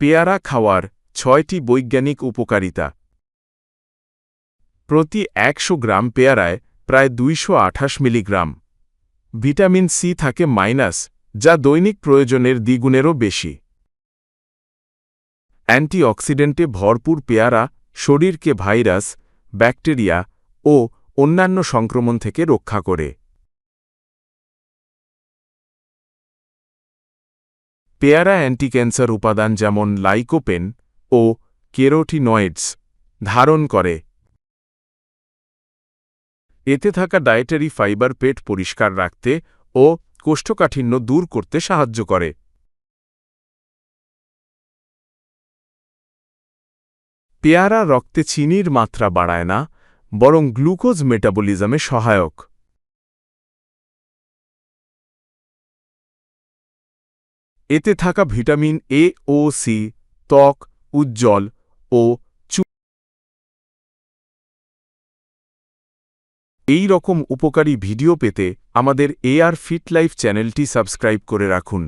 পেয়ারা খাওয়ার ছয়টি বৈজ্ঞানিক উপকারিতা। প্রতি একশো গ্রাম পেয়ারায় প্রায় দুইশো আঠাশ মিলিগ্রাম। ভিটামিন সি থাকে মাইনাস, যা দৈনিক প্রয়োজনের দ্বিগুণেরও বেশি। অ্যান্টিঅক্সিডেন্টে ভরপুর পেয়ারা শরীরকে ভাইরাস, ব্যাকটেরিয়া ও অন্যান্য সংক্রমণ থেকে রক্ষা করে। পেয়ারা অ্যান্টিক্যান্সার উপাদান যেমন লাইকোপেন ও কেরোটিনয়েডস ধারণ করে। এতে থাকা ডায়েটারি ফাইবার পেট পরিষ্কার রাখতে ও কোষ্ঠকাঠিন্য দূর করতে সাহায্য করে। পেয়ারা রক্তে চিনির মাত্রা বাড়ায় না, বরং গ্লুকোজ মেটাবলিজমে সহায়ক। এতে থাকা ভিটামিন এ ও সি ত্বক, উজ্জ্বল ও এই রকম উপকারী ভিডিও পেতে আমাদের এ আর ফিট লাইফ চ্যানেলটি সাবস্ক্রাইব করে রাখুন।